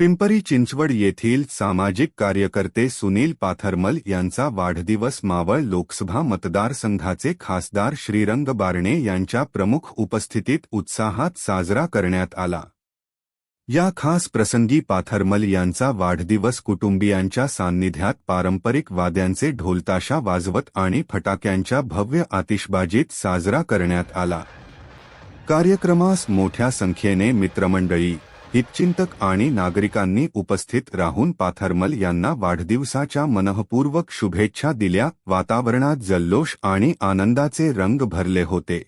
पिंपरी चिंचवड येथील सामाजिक कार्यकर्ते सुनील पाथरमल यांचा वाढदिवस मावळ लोकसभा मतदारसंघाचे खासदार श्रीरंग बारणे यांच्या प्रमुख उपस्थितीत उत्साहात साजरा करण्यात आला. या खास प्रसंगी पाथरमल यांचा वाढदिवस कुटुंबियांच्या सान्निध्यात पारंपरिक वाद्यांचे ढोलताशा वाजवत आणि फटाक्यांच्या भव्य आतिषबाजीत साजरा करण्यात आला. कार्यक्रमास मोठ्या संख्येने मित्रमंडळी हितचिंतक आणि नागरिकांनी उपस्थित राहून पाथरमल यांना वाढदिवसाच्या मनःपूर्वक शुभेच्छा दिल्या. वातावरणात जल्लोष आणि आनंदाचे रंग भरले होते.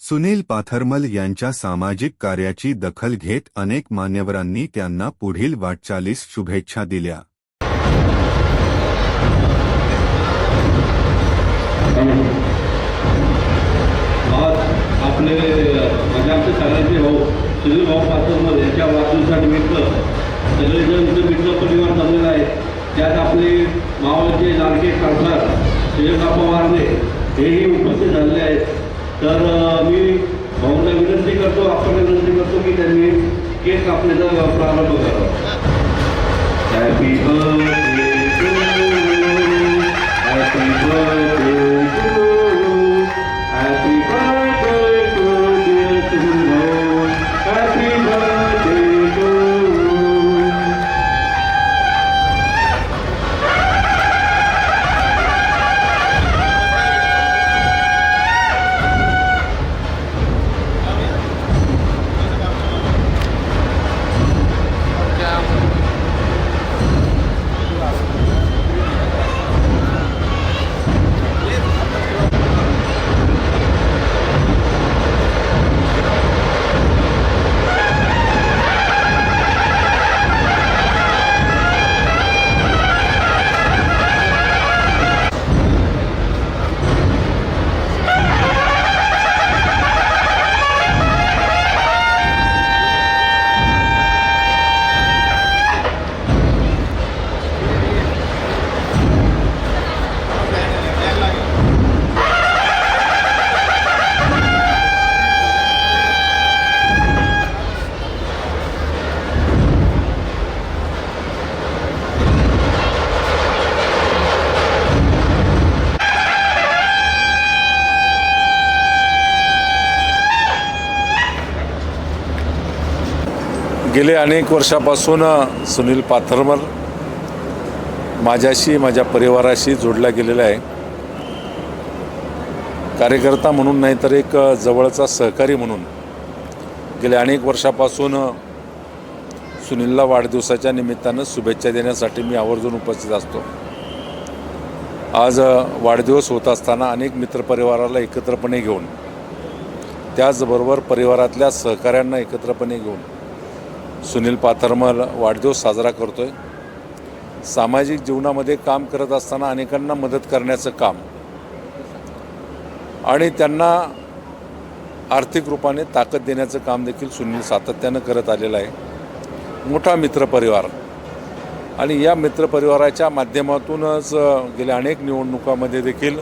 सुनील पाथरमल यांच्या सामाजिक कार्याची दखल घेत अनेक मान्यवरांनी त्यांना पुढील वाटचालीस शुभेच्छा दिल्या. आज आपले म्हणजे आमचे सगळ्यांचे भाऊ हो, सुनील भाऊ पाचोमल यांच्या वाढदिवसानिमित्त सगळेजण जे मित्र परिवार जमलेला आहे त्यात आपले मावळचे लाडके खासदार शिवकापा वारणे हेही उपस्थित झालेले आहेत. तर मी भाऊंना विनंती करतो आपण विनंती करतो की त्यांनी केक कापण्याचा प्रारंभ करावा. हॅपी बर्थडे गेले अनेक वर्षापासून सुनील पाथरमल माझ्याशी माझ्या परिवाराशी जोडला गेलेला आहे. कार्यकर्ता म्हणून नाही तर एक जवळचा सहकारी म्हणून गेल्या अनेक वर्षापासून सुनीलला वाढदिवसाच्या निमित्तानं शुभेच्छा देण्यासाठी मी आवर्जून उपस्थित असतो. आज वाढदिवस होत असताना अनेक मित्रपरिवाराला एकत्रपणे घेऊन त्याचबरोबर परिवारातल्या सहकाऱ्यांना एकत्रपणे घेऊन सुनील पाथरमल वाढदिवस साजरा करतोय. सामाजिक जीवनामध्ये काम करत असताना अनेकांना मदत करण्याचं काम. आणि त्यांना आर्थिक रूपाने ताकद देण्याचं काम देखील सुनील सातत्यानं करत आलेलं आहे. मोठा मित्रपरिवार. आणि या मित्रपरिवाराच्या माध्यमातूनच गेल्या अनेक निवडणुकामध्ये देखील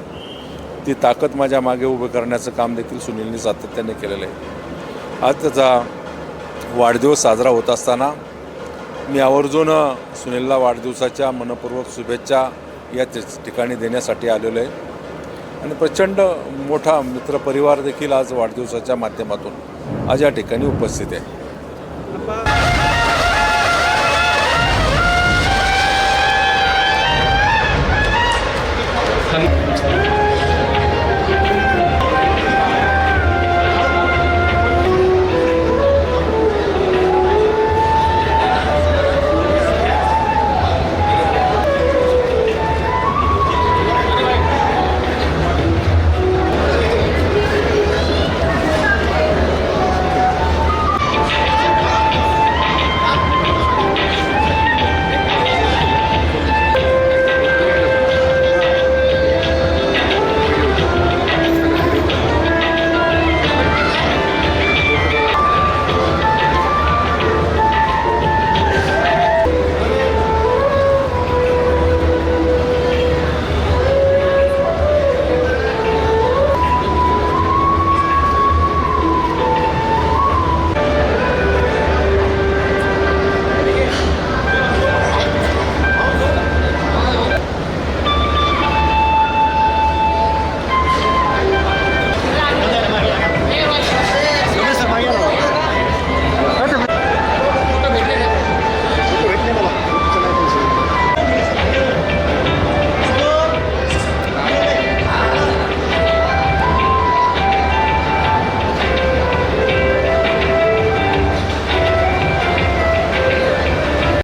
ती ताकद माझ्या मागे उभं करण्याचं काम देखील सुनीलने सातत्याने केलेलं आहे. आज त्याचा वाढदिवस साजरा होत असताना मी आवर्जून सुनीलला वाढदिवसाच्या मनपूर्वक शुभेच्छा या ठिकाणी देण्यासाठी आलेलो आहे आणि प्रचंड मोठा मित्रपरिवार देखील आज वाढदिवसाच्या माध्यमातून आज या ठिकाणी उपस्थित आहे